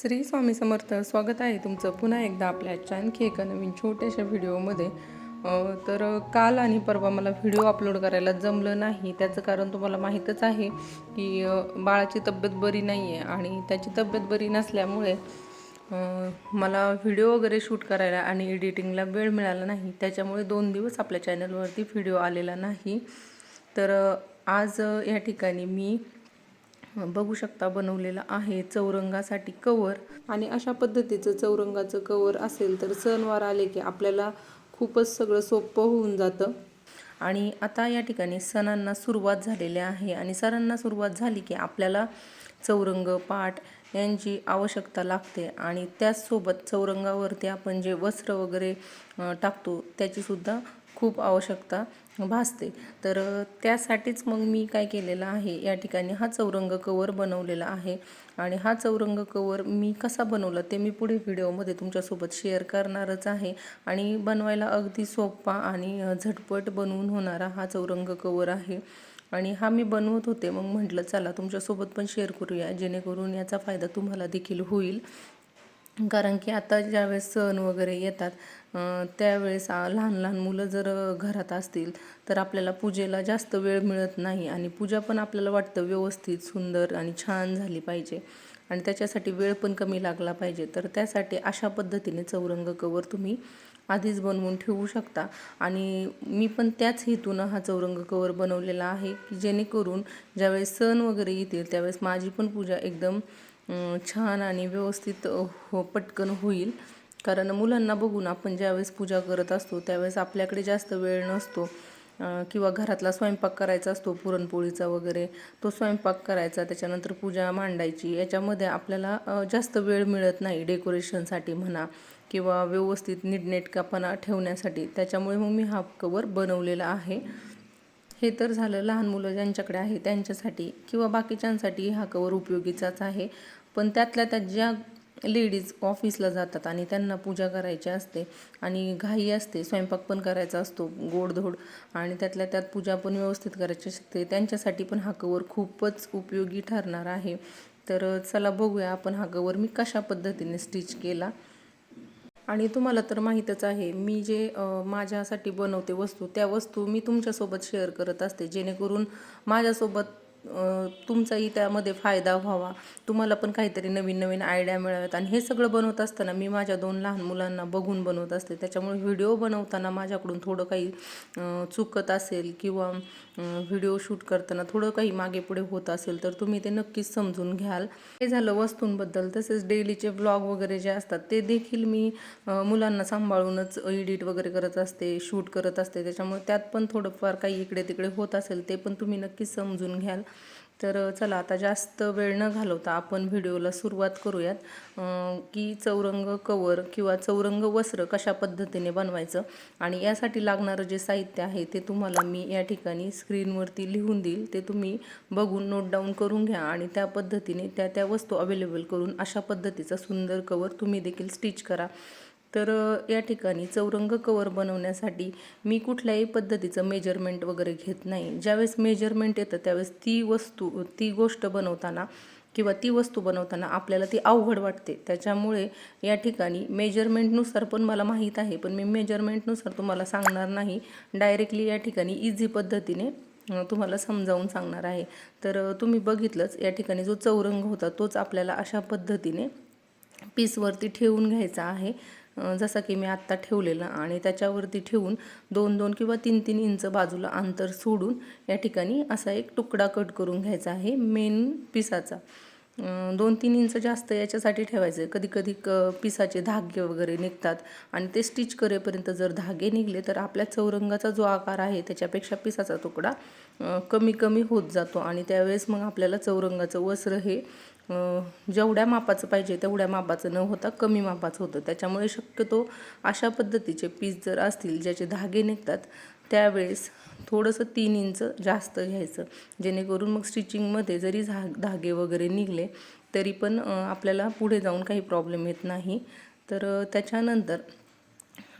श्री स्वामी समर्थ स्वागत आहे तुमचं पुन्हा एकदा आपल्या आणखी एका नवीन छोट्याशा व्हिडिओमध्ये. तर काल आणि परवा मला व्हिडिओ अपलोड करायला जमलं नाही. त्याचं कारण तुम्हाला माहीतच आहे की बाळाची तब्येत बरी नाही आहे आणि त्याची तब्येत बरी नसल्यामुळे मला व्हिडिओ वगैरे शूट करायला आणि एडिटिंगला वेळ मिळाला नाही. त्याच्यामुळे दोन दिवस आपल्या चॅनलवरती व्हिडिओ आलेला नाही. तर आज या ठिकाणी मी बघू शकता बनवलेलं आहे चौरंगासाठी कवर. आणि अशा पद्धतीचं चौरंगाचं कवर असेल तर सणवार आले की आपल्याला खूपच सगळं सोपं होऊन जातं. आणि आता या ठिकाणी सणांना सुरुवात झालेली आहे आणि सणांना सुरुवात झाली की आपल्याला चौरंग पाट यांची आवश्यकता लागते आणि त्याचसोबत चौरंगावरती आपण जे वस्त्र वगैरे टाकतो त्याचीसुद्धा खूप आवश्यकता भासते. तर त्यासाठीच मग मी काय केलेलं आहे या ठिकाणी हा चौरंग कवर बनवलेला आहे. आणि हा चौरंग कवर मी कसा बनवला ते मी पुढे व्हिडिओमध्ये तुमच्यासोबत शेअर करणारच आहे. आणि बनवायला अगदी सोपा आणि झटपट बनवून होणारा हा चौरंग कवर आहे. आणि हा मी बनवत होते मग म्हटलं चला तुमच्यासोबत पण शेअर करूया जेणेकरून याचा फायदा तुम्हाला देखील होईल. कारण की आता ज्यावेळेस सण वगैरे येतात त्यावेळेस लहान लहान मुलं जर घरात असतील तर आपल्याला पूजेला जास्त वेळ मिळत नाही आणि पूजा पण आपल्याला वाटतं व्यवस्थित सुंदर आणि छान झाली पाहिजे. आणि त्याच्यासाठी वेळ पण कमी लागला पाहिजे. तर त्यासाठी अशा पद्धतीने चौरंग कवर तुम्ही आधीच बनवून ठेवू शकता. आणि मी पण त्याच हेतूनं हा चौरंग कवर बनवलेला आहे की जेणेकरून ज्यावेळेस सण वगैरे येतील त्यावेळेस माझी पण पूजा एकदम छान आणि व्यवस्थित हो पटकन होईल. कारण मुलांना बघून आपण ज्यावेळेस पूजा करत असतो त्यावेळेस आपल्याकडे जास्त वेळ नसतो. किंवा घरातला स्वयंपाक करायचा असतो पुरणपोळीचा वगैरे तो स्वयंपाक करायचा त्याच्यानंतर पूजा मांडायची याच्यामध्ये आपल्याला जास्त वेळ मिळत नाही डेकोरेशनसाठी म्हणा किंवा व्यवस्थित नीटनेटकापणा ठेवण्यासाठी. त्याच्यामुळे मग मी हा कवर बनवलेला आहे. हे तर झालं लहान मुलं ज्यांच्याकडे आहे त्यांच्यासाठी किंवा बाकीच्यांसाठी हा कवर उपयोगीचाच आहे. पण त्यातल्या त्यात ज्या लेडीज ऑफिसला जातात आणि त्यांना पूजा करायची असते आणि घाई असते स्वयंपाक पण करायचा असतो गोडधोड आणि त्यातल्या त्यात पूजा पण व्यवस्थित करायची असते. त्यांच्यासाठी पण हा कवर खूपच उपयोगी ठरणार आहे. तर चला बघूया आपण हा कवर मी कशा पद्धतीने स्टिच केला. आणि तुम्हाला तर माहीतच आहे मी जे माझ्यासाठी बनवते वस्तू त्या वस्तू मी तुमच्यासोबत शेअर करत असते. जेणेकरून माझ्यासोबत तुमचाही त्यामध्ये फायदा व्हावा. तुम्हाला पण काहीतरी नवीन नवीन आयडिया मिळाव्यात. आणि हे सगळं बनवत असताना मी माझ्या दोन लहान मुलांना बघून बनवत असते. त्याच्यामुळे व्हिडिओ बनवताना माझ्याकडून थोडं काही चुकत असेल किंवा व्हिडिओ शूट करताना थोडं काही मागे पुढे होत असेल तर तुम्ही ते नक्कीच समजून घ्याल. हे झालं वस्तूंबद्दल. तसेच डेलीचे ब्लॉग वगैरे जे असतात ते देखील मी मुलांना सांभाळूनच एडिट वगैरे करत असते शूट करत असते. त्याच्यामुळे त्यात पण थोडंफार काही इकडे तिकडे होत असेल ते पण तुम्ही नक्कीच समजून घ्याल. तर चला आता जास्त वेळ न घालवता आपण व्हिडिओला सुरुवात करूयात. की चौरंग कवर किंवा चौरंग वस्त्र कशा पद्धतीने बनवायचं आणि यासाठी लागणारं जे साहित्य आहे ते तुम्हाला मी या ठिकाणी स्क्रीनवरती लिहून देईल. ते तुम्ही बघून नोट डाऊन करून घ्या आणि त्या पद्धतीने त्या त्या वस्तू अवेलेबल करून अशा पद्धतीचा सुंदर कवर तुम्ही देखील स्टिच करा. तर या ठिकाणी चौरंग कवर बनवण्यासाठी मी कुठल्याही पद्धतीचं मेजरमेंट वगैरे घेत नाही. ज्यावेळेस मेजरमेंट येतं त्यावेळेस ती वस्तू ती गोष्ट बनवताना किंवा ती वस्तू बनवताना आपल्याला ती अवघड वाटते. त्याच्यामुळे या ठिकाणी मेजरमेंटनुसार पण मला माहीत आहे पण मी मेजरमेंटनुसार तुम्हाला सांगणार नाही. डायरेक्टली या ठिकाणी इझी पद्धतीने तुम्हाला समजावून सांगणार आहे. तर तुम्ही बघितलंच या ठिकाणी जो चौरंग होता तोच आपल्याला अशा पद्धतीने पीसवरती ठेवून घ्यायचा आहे. जसा की मी आत्ता ठेवलेला आणि त्याच्यावरती ठेवून दोन दोन किंवा तीन तीन इंच बाजूला अंतर सोडून या ठिकाणी असा एक तुकडा कट करून घ्यायचा आहे मेन पिसाचा. दोन तीन इंच जास्त याच्यासाठी ठेवायचं. कधी कधी क पिसाचे धागे वगैरे निघतात आणि ते स्टिच करेपर्यंत जर धागे निघले तर आपल्या चौरंगाचा जो आकार आहे त्याच्यापेक्षा पिसाचा तुकडा कमी कमी होत जातो आणि त्यावेळेस मग आपल्याला चौरंगाचं वस्त्र हे जेवढ्या मापाचं पाहिजे तेवढ्या मापाचं न होता कमी मापाचं होतं. त्याच्यामुळे शक्यतो अशा पद्धतीचे पीस जर असतील ज्याचे धागे निघतात त्यावेळेस थोडंसं तीन इंच जास्त घ्यायचं. जेणेकरून मग स्टिचिंगमध्ये जरी झा धागे वगैरे निघले तरी पण आपल्याला पुढे जाऊन काही प्रॉब्लेम येत नाही. तर त्याच्यानंतर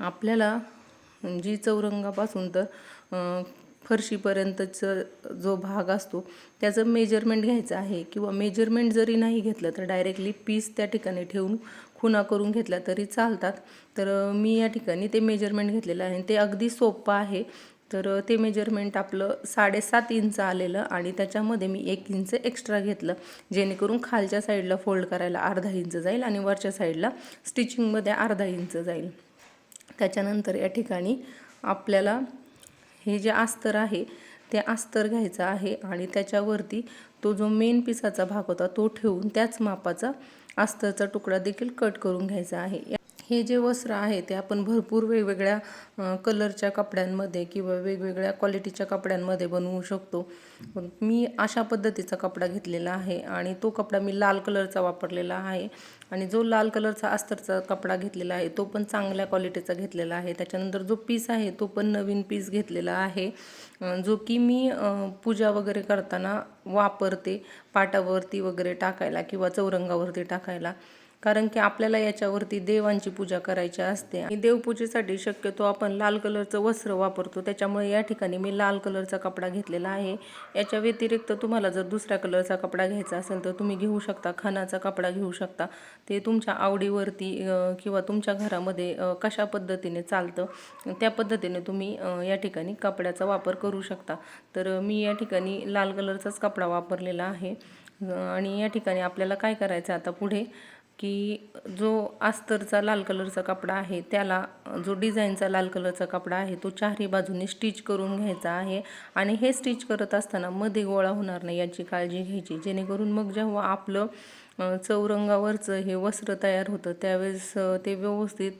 आपल्याला जी चौरंगापासून तर फरशीपर्यंतचं जो भाग असतो त्याचं मेजरमेंट घ्यायचं आहे किंवा मेजरमेंट जरी नाही घेतलं तर डायरेक्टली पीस त्या ठिकाणी ठेवून खुणा करून घेतल्या तरी चालतात. तर मी या ठिकाणी ते मेजरमेंट घेतलेलं आहे. ते अगदी सोपं आहे. तर ते मेजरमेंट आपलं साडेसात इंच आलेलं आणि त्याच्यामध्ये मी एक इंच एक्स्ट्रा घेतलं जेणेकरून खालच्या साईडला फोल्ड करायला अर्धा इंच जाईल आणि वरच्या साईडला स्टिचिंगमध्ये अर्धा इंच जाईल. त्याच्यानंतर या ठिकाणी आपल्याला हे जे अस्तर आहे ते अस्तर घ्यायचं आहे आणि त्याच्यावरती तो जो मेन पिसाचा भाग होता तो ठेवून त्याच मापाचा अस्तरचा तुकडा देखील कट करून घ्यायचा आहे. हे जे वस्त्र आहे ते आपण भरपूर वेगवेगळ्या कलरच्या कपड्यांमध्ये किंवा वेगवेगळ्या क्वालिटीच्या कपड्यांमध्ये बनवू शकतो. मी अशा पद्धतीचा कपडा घेतलेला आहे आणि तो कपडा मी लाल कलरचा वापरलेला आहे. आणि जो लाल कलरचा अस्तरचा कपडा घेतलेला आहे तो पण चांगल्या क्वालिटीचा घेतलेला आहे. त्याच्यानंतर जो पीस आहे तो पण नवीन पीस घेतलेला आहे. जो की मी पूजा वगैरे करताना वापरते पाटावरती वगैरे टाकायला किंवा चौरंगावरती टाकायला. कारण की आपल्याला याच्यावरती देवांची पूजा करायची असते. आणि देवपूजेसाठी शक्यतो आपण लाल कलरचं वस्त्र वापरतो. त्याच्यामुळे या ठिकाणी मी लाल कलरचा कपडा घेतलेला आहे. याच्या व्यतिरिक्त तुम्हाला जर दुसऱ्या कलरचा कपडा घ्यायचा असेल तर तुम्ही घेऊ शकता खानाचा कपडा घेऊ शकता. ते तुमच्या आवडीवरती किंवा तुमच्या घरामध्ये कशा पद्धतीने चालतं त्या पद्धतीने तुम्ही या ठिकाणी कपड्याचा वापर करू शकता. तर मी या ठिकाणी लाल कलरचाच कपडा वापरलेला आहे. आणि या ठिकाणी आपल्याला काय करायचं आता पुढे? की जो अस्तरचा लाल कलरचा कपडा आहे त्याला जो डिझाईनचा लाल कलरचा कपडा आहे तो चारही बाजूने स्टिच करून घ्यायचा आहे. आणि हे स्टिच करत असताना मध्ये गोळा होणार नाही याची काळजी घ्यायची. जेणेकरून मग जेव्हा आपलं चौरंगावरचं हे वस्त्र तयार होतं त्यावेळेस ते व्यवस्थित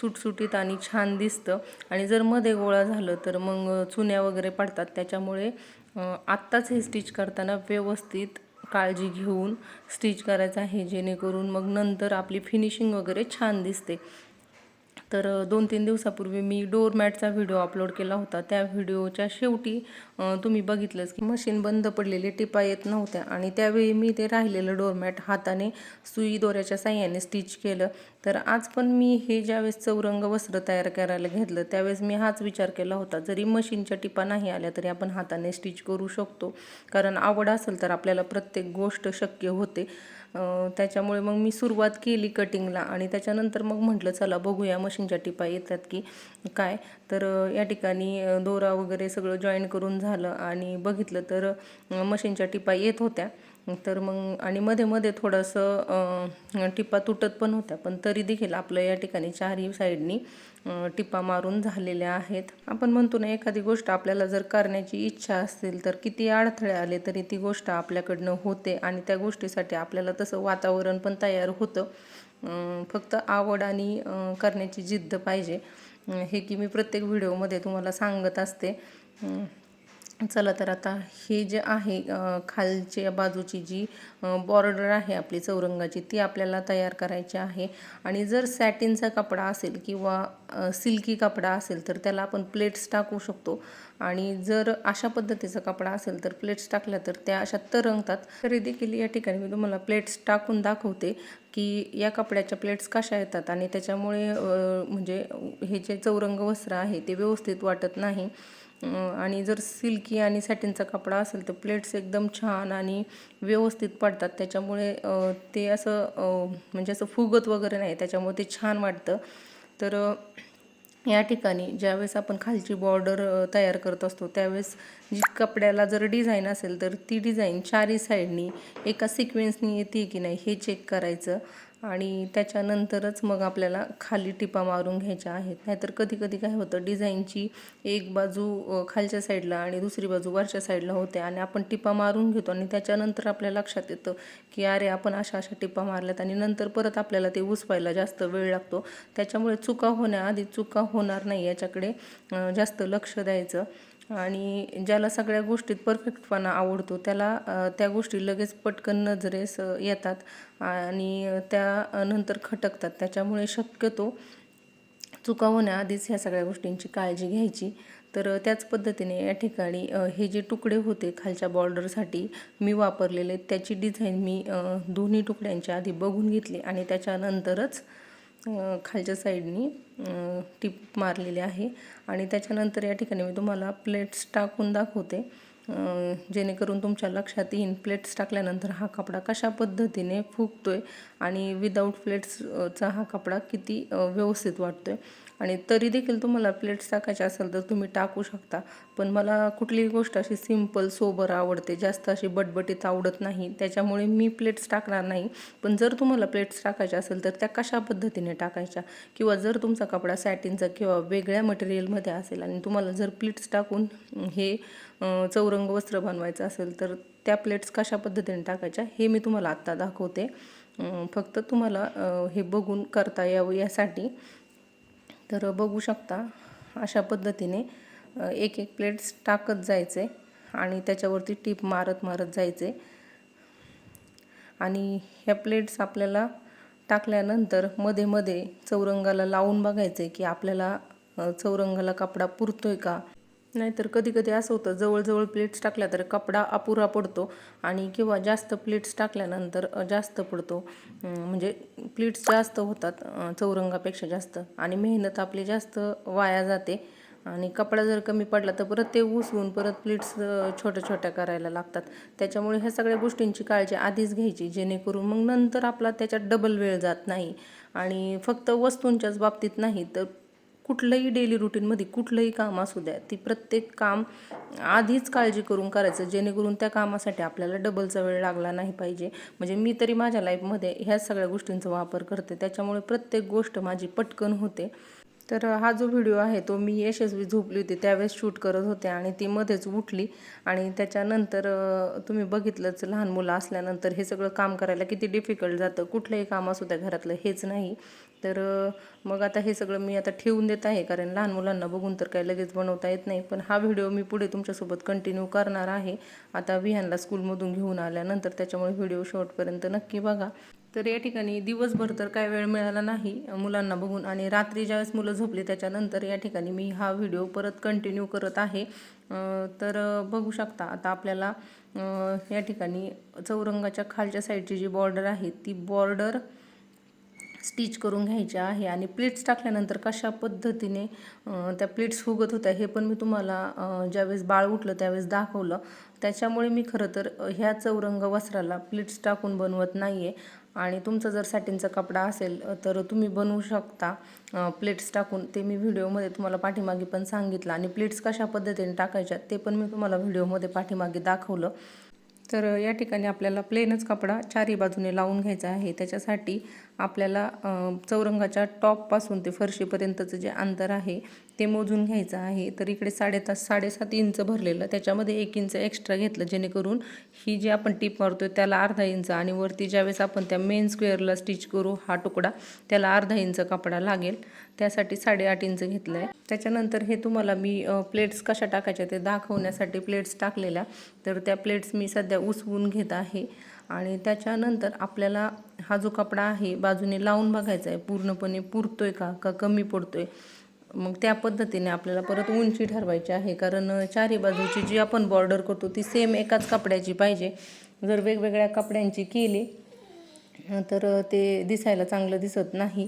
सुटसुटीत आणि छान दिसतं. आणि जर मध्ये गोळा झालं तर मग चुन्या वगैरे पडतात. त्याच्यामुळे आत्ताच हे स्टिच करताना व्यवस्थित काळजी घेऊन स्टिच करायचं आहे जेणेकरून मग नंतर आपली फिनिशिंग वगैरे छान दिसते. तर दोन तीन दिवसापूर्वी मी डोरमॅटचा व्हिडिओ अपलोड केला होता. त्या व्हिडिओच्या शेवटी तुम्ही बघितलंच की मशीन बंद पडलेली टिपा येत नव्हत्या आणि त्यावेळी मी ते राहिलेलं डोरमॅट हाताने सुई दोऱ्याच्या साह्याने स्टिच केलं. तर आज पण मी हे ज्यावेळेस चौरंग वस्त्र तयार करायला घेतलं त्यावेळेस मी हाच विचार केला होता. जरी मशीनच्या टिपा नाही आल्या तरी आपण हाताने स्टिच करू शकतो. कारण आवड असेल तर आपल्याला प्रत्येक गोष्ट शक्य होते. त्याच्यामुळे मग मी सुरुवात केली कटिंगला आणि त्याच्यानंतर मग म्हटलं चला बघूया मशीनच्या टिपा येतात की काय. तर या ठिकाणी दोरा वगैरे सगळं जॉईन करून झालं आणि बघितलं तर मशीनच्या टिपा येत होत्या. तर मग आणि मध्ये मध्ये थोडंसं टिप्पा टिपा तुटत पण होत्या पण तरी देखील आपलं या ठिकाणी चारही साईडनी टिपा मारून झालेल्या आहेत. आपण म्हणतो ना एखादी गोष्ट आपल्याला जर करण्याची इच्छा असेल तर किती अडथळे आले तरी ती गोष्ट आपल्याकडनं होते आणि त्या गोष्टीसाठी आपल्याला तसं वातावरण पण तयार होतं. फक्त आवड आणि करण्याची जिद्द पाहिजे. हे की मी प्रत्येक व्हिडिओमध्ये तुम्हाला सांगत असते. चला तर आता हे जे आहे खालच्या बाजूची जी बॉर्डर आहे आपली चौरंगाची ती आपल्याला तयार करायची आहे. आणि जर सॅटिनचा कपडा असेल किंवा सिल्की कपडा असेल तर त्याला आपण प्लेट्स टाकू शकतो. आणि जर अशा पद्धतीचा कपडा असेल तर प्लेट्स टाकल्या तर त्या अशा तरंगतात. खरेदी केली या ठिकाणी मी तुम्हाला प्लेट्स टाकून दाखवते की या कपड्याच्या प्लेट्स कशा येतात आणि त्याच्यामुळे म्हणजे हे जे चौरंग वस्त्र आहे ते व्यवस्थित वाटत नाही. आणि जर सिल्की आणि सॅटिनचा कपडा असेल तर प्लेट्स एकदम छान आणि व्यवस्थित पडतात. त्याच्यामुळे ते असं म्हणजे असं फुगत वगैरे नाही त्याच्यामुळे ते छान वाटतं. तर या ठिकाणी ज्यावेळेस आपण खालची बॉर्डर तयार करत असतो त्यावेळेस जी कपड्याला जर डिझाईन असेल तर ती डिझाईन चारही साईडनी एका सिक्वेन्सनी येते की नाही हे चेक करायचं. आणि त्याच्यानंतरच मग आपल्याला खाली टिपा मारून घ्यायच्या आहेत. नाहीतर कधी कधी काय होतं डिझाईनची एक बाजू खालच्या साईडला आणि दुसरी बाजू वरच्या साईडला होते आणि आपण टिपा मारून घेतो आणि त्याच्यानंतर आपल्या लक्षात येतं की अरे आपण अशा अशा टिपा मारल्यात आणि नंतर परत आपल्याला ते उसवायला जास्त वेळ लागतो. त्याच्यामुळे चुका होण्याआधी चुका होणार नाही याच्याकडे जास्त लक्ष द्यायचं. आणि ज्याला सगळ्या गोष्टीत परफेक्टपणा आवडतो त्याला त्या गोष्टी लगेच पटकन नजरेस येतात आणि त्या नंतर खटकतात. त्याच्यामुळे शक्यतो चुका होण्याआधीच ह्या सगळ्या गोष्टींची काळजी घ्यायची. तर त्याच पद्धतीने या ठिकाणी हे जे तुकडे होते खालच्या बॉर्डरसाठी मी वापरलेले त्याची डिझाईन मी दोन्ही तुकड्यांच्या आधी बघून घेतली आणि त्याच्यानंतरच खालच्या साईडनी टिप मारलेली आहे. आणि त्याच्यानंतर या ठिकाणी मी तुम्हाला प्लेट्स टाकून दाखवते. जेणेकरून तुमच्या लक्षात येईन प्लेट्स टाकल्यानंतर हा कपडा कशा पद्धतीने फुगतोय आणि विदाऊट प्लेट्सचा हा कपडा किती व्यवस्थित वाटतो आहे आणि तरी देखील तुम्हाला प्लेट्स टाकायचे असेल तर तुम्ही टाकू शकता. पण मला कुठलीही गोष्ट अशी सिंपल सोबर आवडते. जास्त अशी बटबटीत आवडत नाही. त्याच्यामुळे मी प्लेट्स टाकणार नाही. पण जर तुम्हाला प्लेट्स टाकायच्या असेल तर त्या कशा पद्धतीने टाकायच्या? किंवा जर तुमचा कपडा सॅटिनचा किंवा वेगळ्या मटेरियलमध्ये असेल आणि तुम्हाला जर प्लेट्स टाकून हे चौरंग वस्त्र बनवायचं असेल तर त्या प्लेट्स कशा पद्धतीने टाकायच्या हे मी तुम्हाला आत्ता दाखवते. फक्त तुम्हाला हे बघून करता यावं यासाठी. तर बघू शकता अशा पद्धतीने एक एक प्लेट्स टाकत जायचे आणि त्याच्यावरती टीप मारत मारत जायचे. आणि ह्या प्लेट्स आपल्याला टाकल्यानंतरमध्ये मध्ये चौरंगाला लावून बघायचे की आपल्याला चौरंगाला कपडा पुरतोय का? नाहीतर कधी कधी असं होतं जवळजवळ प्लेट्स टाकल्या तर कपडा अपुरा पडतो आणि किंवा जास्त प्लेट्स टाकल्यानंतर जास्त पडतो. म्हणजे प्लेट्स जास्त होतात चौरंगापेक्षा जास्त आणि मेहनत आपली जास्त वाया जाते आणि कपडा जर कमी पडला तर परत ते उसवून परत प्लेट्स छोट्या छोट्या करायला लागतात. त्याच्यामुळे ह्या सगळ्या गोष्टींची काळजी आधीच घ्यायची जेणेकरून मग नंतर आपला त्याच्यात डबल वेळ जात नाही आणि फक्त वस्तूंच्याच बाबतीत नाही तर कुठलंही डेली रुटीनमध्ये कुठलंही काम असू द्या ती प्रत्येक काम आधीच काळजी करून करायचं जेणेकरून त्या कामासाठी आपल्याला डबलचा वेळ लागला नाही पाहिजे. म्हणजे मी तरी माझ्या लाईफमध्ये ह्या सगळ्या गोष्टींचा वापर करते. त्याच्यामुळे प्रत्येक गोष्ट माझी पटकन होते. तर हा जो व्हिडिओ आहे तो मी यशस्वी झोपली होती. त्यावेळेस शूट करत होते आणि ती मध्येच उठली. आणि त्याच्यानंतर तुम्ही बघितलंच लहान मुलं असल्यानंतर हे सगळं काम करायला किती डिफिकल्ट जातं. कुठलंही काम असू द्या घरातलं हेच नाही. तर मग आता हे सगळं मी आता ठेवून देत आहे कारण लहान मुलांना बघून तर काही लगेच बनवता येत नाही. पण हा व्हिडिओ मी पुढे तुमच्यासोबत कंटिन्यू करणार आहे. आता विहानला स्कूलमधून घेऊन आल्यानंतर त्याच्यामुळे व्हिडिओ शॉर्टपर्यंत नक्की बघा. तर या ठिकाणी दिवसभर तर काय वेळ मिळाला नाही मुलांना बघून आणि रात्री ज्यावेळेस मुलं झोपली त्याच्यानंतर या ठिकाणी मी हा व्हिडिओ परत कंटिन्यू करत आहे. तर बघू शकता आता आपल्याला या ठिकाणी चौरंगाच्या खालच्या साईडची जी बॉर्डर आहे ती बॉर्डर स्टिच करून घ्यायच्या आहे आणि प्लेट्स टाकल्यानंतर कशा पद्धतीने त्या प्लेट्स फुगत होत्या हे पण मी तुम्हाला ज्यावेळेस बाळ उठलं त्यावेळेस दाखवलं. त्याच्यामुळे मी खरं तर ह्या चौरंग वस्त्राला प्लेट्स टाकून बनवत नाही आहे आणि तुमचा जर सॅटिनचा कपडा असेल तर तुम्ही बनवू शकता प्लेट्स टाकून. ते मी व्हिडिओमध्ये तुम्हाला पाठीमागे पण सांगितलं. आणि प्लेट्स कशा पद्धतीने टाकायच्या ते पण मी तुम्हाला व्हिडिओमध्ये पाठीमागे दाखवलं. तर या ठिकाणी आपल्याला प्लेनच कपडा चारी बाजूने लावून घ्यायचा आहे. त्याच्यासाठी आपल्याला चौरंगाच्या टॉपपासून ते फरशीपर्यंतचं जे अंतर आहे ते मोजून घ्यायचं आहे. तर इकडे साडेतास साडेसात इंच भरलेलं त्याच्यामध्ये एक इंच एक्स्ट्रा घेतलं जेणेकरून ही जी आपण टीप आहे त्याला अर्धा इंच आणि वरती ज्यावेळेस आपण त्या मेन स्क्वेअरला स्टिच करू हा तुकडा त्याला अर्धा इंच कपडा लागेल. त्यासाठी साडेआठ इंच घेतलं आहे त्याच्यानंतर हे तुम्हाला मी प्लेट्स कशा टाकायच्या ते दाखवण्यासाठी प्लेट्स टाकलेल्या. तर त्या प्लेट्स मी सध्या उसवून घेत आहे. आणि त्याच्यानंतर आपल्याला हा जो कपडा आहे बाजूने लावून बघायचा आहे. पूर्णपणे पुरतो आहे का? का कमी पडतो आहे मग त्या पद्धतीने आपल्याला परत उंची ठरवायची आहे. कारण चारी बाजूची जी आपण बॉर्डर करतो ती सेम एकाच कपड्याची पाहिजे. जर वेगवेगळ्या कपड्यांची केली तर ते दिसायला चांगलं दिसत नाही.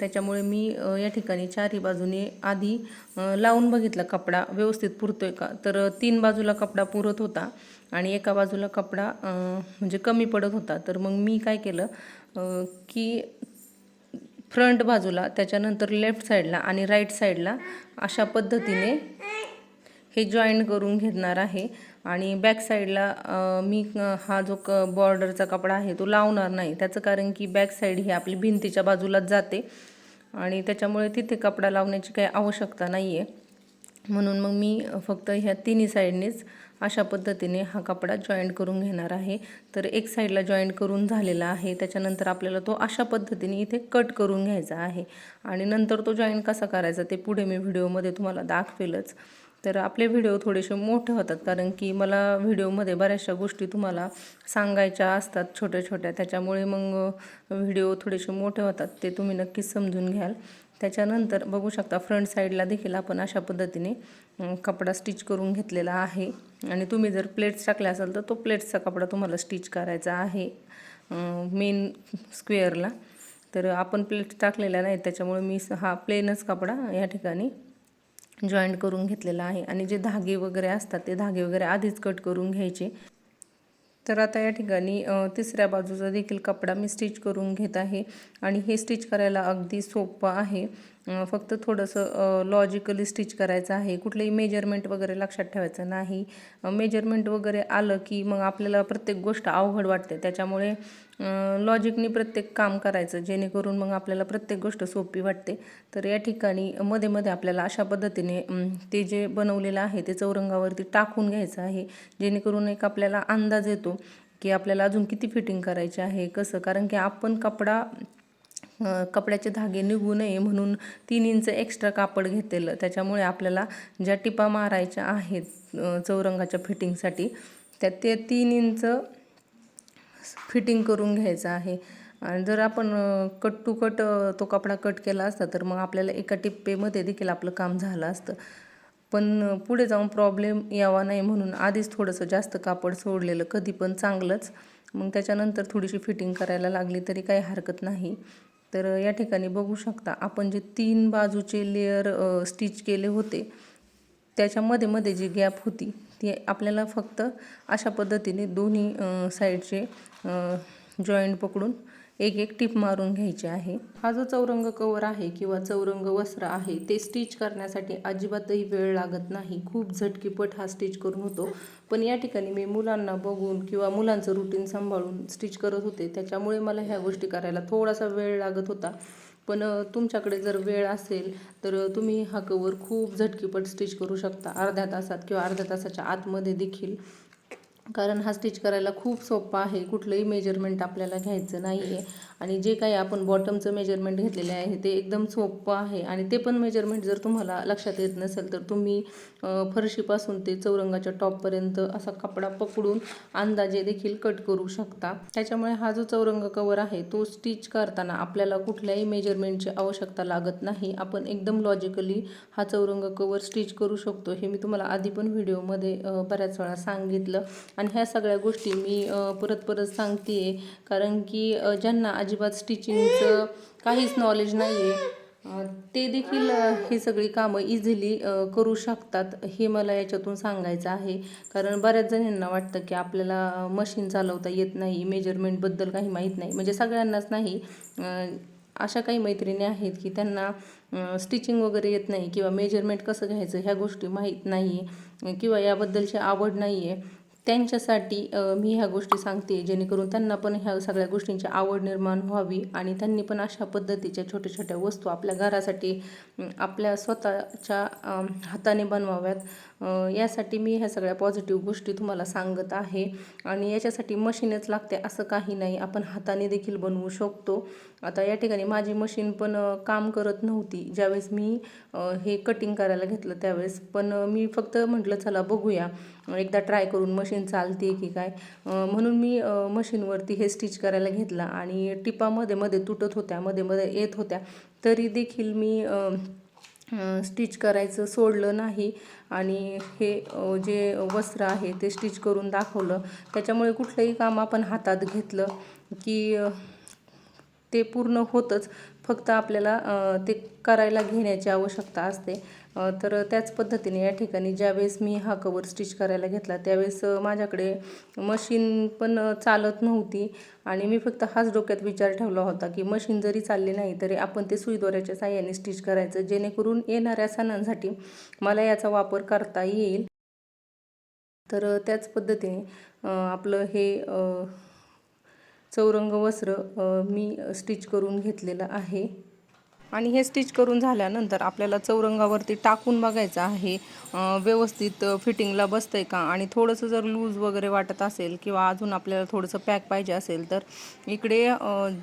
त्याच्यामुळे मी या ठिकाणी चारी बाजूने आधी लावून बघितला कपडा. व्यवस्थित पुरतोय का? तर तीन बाजूला कपडा पुरत होता आणि एका बाजूला कपडा म्हणजे कमी पडत होता. तर मग मी काय केलं की फ्रंट बाजूला त्याच्यानंतर लेफ्ट साईडला आणि राईट साईडला अशा पद्धतीने हे जॉईन करून घेणार आहे. आणि बॅक साईडला मी हा जो क बॉर्डरचा कपडा आहे तो लावणार नाही. त्याचं कारण की बॅक साईड ही आपली भिंतीच्या बाजूलाच जाते. आणि त्याच्यामुळे तिथे कपडा लावण्याची काही आवश्यकता नाही आहे म्हणून मग मी फक्त ह्या तिन्ही साईडनेच अशा पद्धतीने हा कपडा जॉईंट करून घेणार आहे. तर एक साईडला जॉईंट करून झालेला आहे. त्याच्यानंतर आपल्याला तो अशा पद्धतीने इथे कट करून घ्यायचा आहे. आणि नंतर तो जॉईंट कसा करायचा ते पुढे मी व्हिडिओमध्ये तुम्हाला दाखवेलच. तर आपले व्हिडिओ थोडेसे मोठे होतात. कारण की मला व्हिडिओमध्ये बऱ्याचशा गोष्टी तुम्हाला सांगायच्या असतात छोट्या छोट्या. त्याच्यामुळे मग व्हिडिओ थोडेसे मोठे होतात. ते तुम्ही नक्कीच समजून घ्याल. त्याच्यानंतर बघू शकता फ्रंट साईडला देखील आपण अशा पद्धतीने कपडा स्टिच करून घेतलेला आहे. आणि तुम्ही जर प्लेट्स टाकल्या असाल तर तो प्लेट्सचा कपडा तुम्हाला स्टिच करायचा आहे मेन स्क्वेअरला तर आपण प्लेट्स टाकलेल्या नाहीत. त्याच्यामुळे मी हा प्लेनच कपडा या ठिकाणी जॉईंट करून घेतलेला आहे. आणि जे धागे वगैरे असतात ते धागे वगैरे आधीच कट करून घ्यायचे. तर आता या ठिकाणी तिसऱ्या बाजूचा देखील कपडा मी स्टिच करून घेत आहे. आणि हे स्टिच करायला अगदी सोपं आहे. फक्त थोडंसं लॉजिकली स्टिच करायचं आहे. कुठलंही मेजरमेंट वगैरे लक्षात ठेवायचं नाही. मेजरमेंट वगैरे आलं की मग आपल्याला प्रत्येक गोष्ट अवघड वाटते. त्याच्यामुळे लॉजिकनी प्रत्येक काम करायचं जेणेकरून मग आपल्याला प्रत्येक गोष्ट सोपी वाटते. तर या ठिकाणी मध्ये मध्ये आपल्याला अशा पद्धतीने ते जे बनवलेलं आहे ते चौरंगावरती टाकून घ्यायचं आहे. जेणेकरून एक आपल्याला अंदाज येतो की आपल्याला अजून किती फिटिंग करायची आहे कसं? कारण की आपण कपडा कपड्याचे धागे निघू नये म्हणून तीन इंच एक्स्ट्रा कापड घेतलेलं. त्याच्यामुळे आपल्याला ज्या टिपा मारायच्या आहेत चौरंगाच्या फिटिंगसाठी त्या ते तीन इंच फिटिंग करून घ्यायचं आहे. आणि जर आपण कट टू कट तो कपडा कट केला असता तर मग आपल्याला एका टिप्पेमध्ये देखील आपलं काम झालं असतं. पण पुढे जाऊन प्रॉब्लेम यावा नाही म्हणून आधीच थोडंसं जास्त कापड सोडलेलं कधी पण चांगलंच. मग त्याच्यानंतर थोडीशी फिटिंग करायला लागली तरी काही हरकत नाही. तर या ठिकाणी बघू शकता आपण जे तीन बाजूचे लेअर स्टिच केले होते त्याच्यामध्ये मध्ये जी गॅप होती ती आपल्याला फक्त अशा पद्धतीने दोन्ही साईडचे जॉईंट पकडून एक एक टिप मारून घ्यायची आहे. हा जो चौरंग कवर आहे किंवा चौरंग वस्त्र आहे ते स्टिच करण्यासाठी अजिबातही वेळ लागत नाही. खूप झटकीपट हा स्टिच करून होतो. पण या ठिकाणी मी मुलांना बघून किंवा मुलांचं रुटीन सांभाळून स्टिच करत होते. त्याच्यामुळे मला ह्या गोष्टी करायला थोडासा वेळ लागत होता. पण तुमच्याकडे जर वेळ असेल तर तुम्ही हा कवर खूप झटकीपट स्टिच करू शकता. अर्ध्या तासात किंवा अर्ध्या तासाच्या आतमध्ये देखील. कारण हा स्टिच करायला खूप सोपा आहे. कुठलंही मेजरमेंट आपल्याला घ्यायचं नाही आहे आणि जे काही आपण बॉटमचं मेजरमेंट घेतलेले आहे ते एकदम सोपं आहे. आणि ते पण मेजरमेंट जर तुम्हाला लक्षात येत नसेल तर तुम्ही फरशीपासून ते चौरंगाच्या टॉपपर्यंत असा कपडा पकडून अंदाजे देखील कट करू शकता. त्याच्यामुळे हा जो चौरंग कवर आहे तो स्टिच करताना आपल्याला कुठल्याही मेजरमेंटची आवश्यकता लागत नाही. आपण एकदम लॉजिकली हा चौरंग कवर स्टिच करू शकतो. हे मी तुम्हाला आधी पण व्हिडिओमध्ये बऱ्याच वेळा सांगितलं. आणि ह्या सगळ्या गोष्टी मी परत परत सांगते आहे कारण की ज्यांना अजिबात स्टिचिंगचं काहीच नॉलेज नाही आहे ते देखील ही सगळी कामं इझिली करू शकतात हे मला याच्यातून सांगायचं आहे. कारण बऱ्याच जणांना वाटतं की आपल्याला मशीन चालवता येत नाही मेजरमेंटबद्दल काही माहीत नाही. म्हणजे सगळ्यांनाच नाही अशा काही मैत्रिणी आहेत की त्यांना स्टिचिंग वगैरे येत नाही किंवा मेजरमेंट कसं घ्यायचं ह्या गोष्टी माहीत नाही किंवा याबद्दलची आवड नाही आहे त्यांच्यासाठी मी ह्या गोष्टी सांगते जेणेकरून त्यांना पण ह्या सगळ्या गोष्टींची आवड निर्माण व्हावी आणि त्यांनी पण अशा पद्धतीच्या छोट्या छोट्या वस्तू आपल्या घरासाठी आपल्या स्वतःच्या हाताने बनवाव्यात. यासाठी मी ह्या सगळ्या पॉझिटिव्ह गोष्टी तुम्हाला सांगत आहे. आणि याच्यासाठी मशीनच लागते असं काही नाही. आपण हाताने देखील बनवू शकतो. आता या ठिकाणी माझी मशीन पण काम करत नव्हती. ज्यावेळेस मी हे कटिंग करायला घेतलं त्यावेळेस पण मी फक्त म्हटलं चला बघूया. एकदा ट्राय करून मशीन चालते की काय? म्हणून मी मशीनवरती हे स्टिच करायला घेतलं. आणि टिपा मध्ये मध्ये तुटत होत्या मध्ये मध्ये येत होत्या. तरी देखील मी स्टिच करायचं सोडलं नाही. आणि हे जे वस्त्र आहे ते स्टिच करून दाखवलं. त्याच्यामुळे कुठलंही काम आपण हातात घेतलं की ते पूर्ण होतंच. फक्त आपल्याला ते करायला घेण्याची आवश्यकता असते. तर त्याच पद्धतीने या ठिकाणी ज्यावेळेस मी हा कवर स्टिच करायला घेतला त्यावेळेस माझ्याकडे मशीन पण चालत नव्हती. आणि मी फक्त हाच डोक्यात विचार ठेवला होता की मशीन जरी चालली नाही तरी आपण ते सुईदोऱ्याच्या साह्याने स्टिच करायचं जेणेकरून येणाऱ्या सणांसाठी मला याचा वापर करता येईल. तर त्याच पद्धतीने आपलं हे चौरंग वस्त्र मी स्टिच करून घेतलेलं आहे. आणि हे स्टिच करून झाल्यानंतर आपल्याला चौरंगावरती टाकून बघायचं आहे व्यवस्थित फिटिंगला बसतंय का? आणि थोडंसं जर लूज वगैरे वाटत असेल किंवा अजून आपल्याला थोडंसं पॅक पाहिजे असेल तर इकडे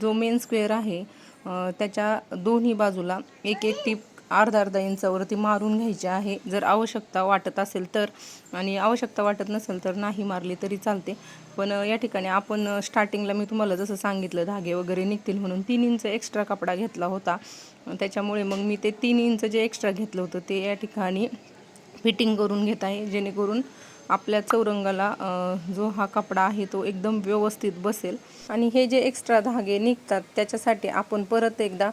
जो मेन स्क्वेअर आहे त्याच्या दोन्ही बाजूला एक एक टीप अर्धा अर्धा इंचावरती मारून घ्यायची आहे. जर आवश्यकता वाटत असेल तर आणि आवश्यकता वाटत नसेल तर नाही मारली तरी चालते. पण या ठिकाणी आपण स्टार्टिंगला मी तुम्हाला जसं सांगितलं धागे वगैरे निघतील म्हणून तीन इंच एक्स्ट्रा कपडा घेतला होता. त्याच्यामुळे मग मी ते तीन इंच जे एक्स्ट्रा घेतलं होतं ते या ठिकाणी फिटिंग करून घेत आहे. जेणेकरून आपल्या चौरंगाला जो हा कपडा आहे तो एकदम व्यवस्थित बसेल. आणि हे जे एक्स्ट्रा धागे निघतात त्याच्यासाठी आपण परत एकदा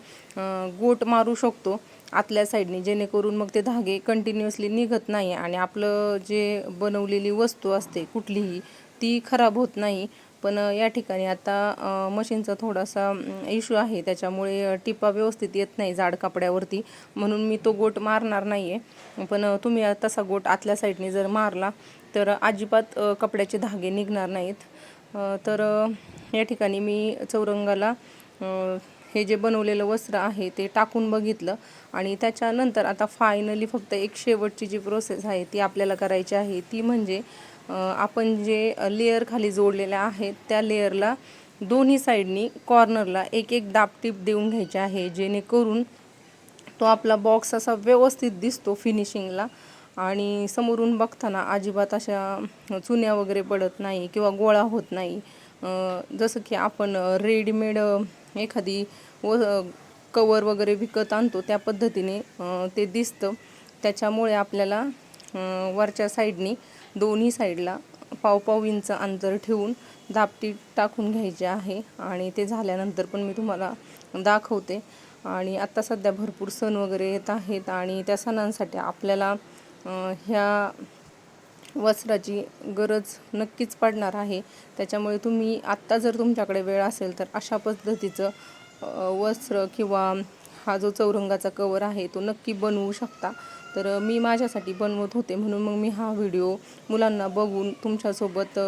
गोट मारू शकतो आतल्या साईडने जेणेकरून मग ते धागे कंटिन्युअसली निघत नाही आणि आपलं जे बनवलेली वस्तू असते कुठलीही ती खराब होत नाही. पण या ठिकाणी आता मशीनचा थोडासा इश्यू आहे. त्याच्यामुळे टिपा व्यवस्थित येत नाही जाड कपड्यावरती. म्हणून मी तो गोट मारणार नाही आहे पण तुम्ही तसा गोट आतल्या साईडने जर मारला तर अजिबात कपड्याचे धागे निघणार नाहीत. तर या ठिकाणी मी चौरंगाला हे जे बनवलेलं वस्त्र आहे ते टाकून बघितलं. आणि त्याच्यानंतर आता फायनली फक्त एक शेवटची जी प्रोसेस आहे ती आपल्याला करायची आहे ती म्हणजे आपण जे लेअर खाली जोडलेल्या आहेत त्या लेअरला दोन्ही साईडनी कॉर्नरला एक एक दाबटीप देऊन घ्यायचे आहे जेणेकरून तो आपला बॉक्स असा व्यवस्थित दिसतो फिनिशिंगला आणि समोरून बघताना अजिबात अशा चुन्या वगैरे पडत नाही किंवा गोळा होत नाही. जसं की आपण रेडीमेड एखादी व कवर वगैरे विकत आणतो त्या पद्धतीने ते दिसतं. त्याच्यामुळे आपल्याला वरच्या साईडनी दोन्ही साईडला पाव पाव इंच अंतर ठेवून दापटी टाकून घ्यायची आहे. आणि ते झाल्यानंतर पण मी तुम्हाला दाखवते. आणि आत्ता सध्या भरपूर सण वगैरे येत आहेत आणि त्या सणांसाठी आपल्याला ह्या वस्त्राची गरज नक्कीच पडणार आहे. त्याच्यामुळे तुम्ही आत्ता जर तुमच्याकडे वेळ असेल तर अशा पद्धतीचं वस्त्र किंवा हा जो चौरंगाचा कवर आहे तो नक्की बनवू शकता. तर मी माझ्यासाठी बनवत होते म्हणून मग मी हा व्हिडिओ मुलांना बघून तुमच्यासोबत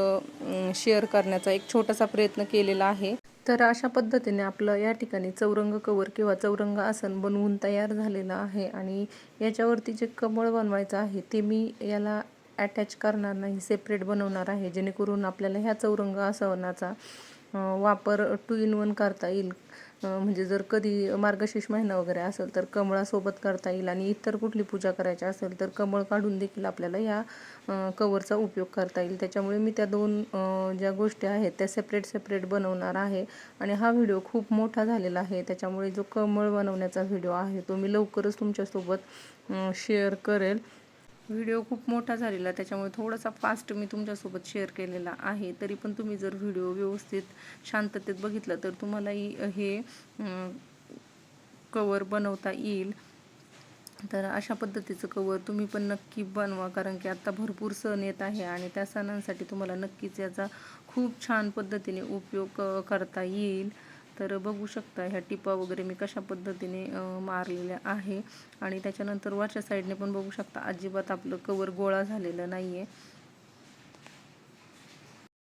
शेअर करण्याचा एक छोटासा प्रयत्न केलेला आहे. तर अशा पद्धतीने आपलं या ठिकाणी चौरंग कवर किंवा चौरंग आसन बनवून तयार झालेलं आहे आणि याच्यावरती जे कमळ बनवायचं आहे ते मी याला अटॅच करणार नाही सेपरेट बनवणार आहे. जेणेकरून आपल्याला ह्या चौरंग आसनाचा वापर टू इन वन करता येईल. म्हणजे जर कधी मार्गशीर्ष महिना वगैरे असेल तर कमळासोबत करता येईल आणि इतर कुठली पूजा करायची असेल तर कमळ काढून देखील आपल्याला या कवरचा उपयोग करता येईल. त्याच्यामुळे मी त्या दोन ज्या गोष्टी आहेत त्या सेपरेट सेपरेट बनवणार आहे आणि हा व्हिडिओ खूप मोठा झालेला आहे. त्याच्यामुळे जो कमळ बनवण्याचा व्हिडिओ आहे तो मी लवकरच तुमच्यासोबत शेअर करेल. व्हिडिओ खूप मोठा झालेला त्याच्यामुळे थोडासा फास्ट मी तुमच्यासोबत शेअर केलेला आहे. तरी पण तुम्ही जर व्हिडिओ व्यवस्थित शांततेत बघितलं तर तुम्हालाही हे कवर बनवता येईल. तर अशा पद्धतीचं कवर तुम्ही पण नक्की बनवा कारण की आत्ता भरपूर सण येत आहे आणि त्या सणांसाठी तुम्हाला नक्कीच याचा खूप छान पद्धतीने उपयोग करता येईल. तर बघू शकता ह्या टिपा वगैरे मी कशा पद्धतीने मारलेल्या आहे. आणि त्याच्यानंतर वरच्या साईडने पण बघू शकता अजिबात आपलं कवर गोळा झालेलं नाही आहे